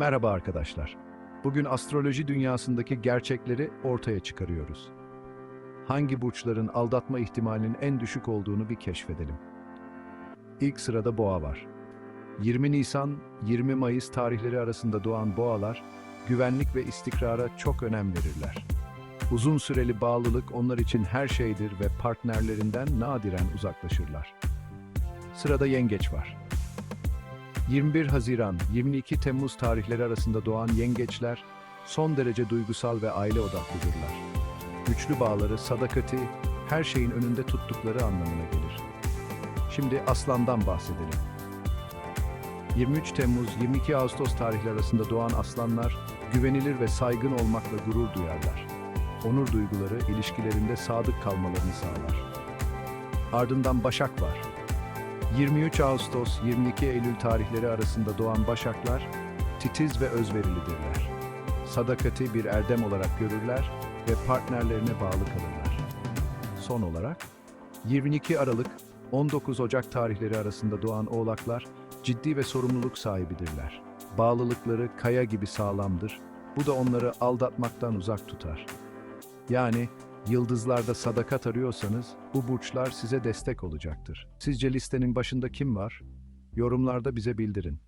Merhaba arkadaşlar. Bugün astroloji dünyasındaki gerçekleri ortaya çıkarıyoruz. Hangi burçların aldatma ihtimalinin en düşük olduğunu bir keşfedelim. İlk sırada boğa var. 20 Nisan, 20 Mayıs tarihleri arasında doğan boğalar, güvenlik ve istikrara çok önem verirler. Uzun süreli bağlılık onlar için her şeydir ve partnerlerinden nadiren uzaklaşırlar. Sırada yengeç var. 21 Haziran, 22 Temmuz tarihleri arasında doğan yengeçler son derece duygusal ve aile odaklıdırlar. Güçlü bağları, sadakati, her şeyin önünde tuttukları anlamına gelir. Şimdi aslandan bahsedelim. 23 Temmuz, 22 Ağustos tarihleri arasında doğan aslanlar güvenilir ve saygın olmakla gurur duyarlar. Onur duyguları ilişkilerinde sadık kalmalarını sağlar. Ardından Başak var. 23 Ağustos 22 Eylül tarihleri arasında doğan Başaklar titiz ve özverilidirler. Sadakati bir erdem olarak görürler ve partnerlerine bağlı kalırlar. Son olarak 22 Aralık 19 Ocak tarihleri arasında doğan Oğlaklar ciddi ve sorumluluk sahibidirler. Bağlılıkları kaya gibi sağlamdır. Bu da onları aldatmaktan uzak tutar. Yani yıldızlarda sadakat arıyorsanız bu burçlar size destek olacaktır. Sizce listenin başında kim var? Yorumlarda bize bildirin.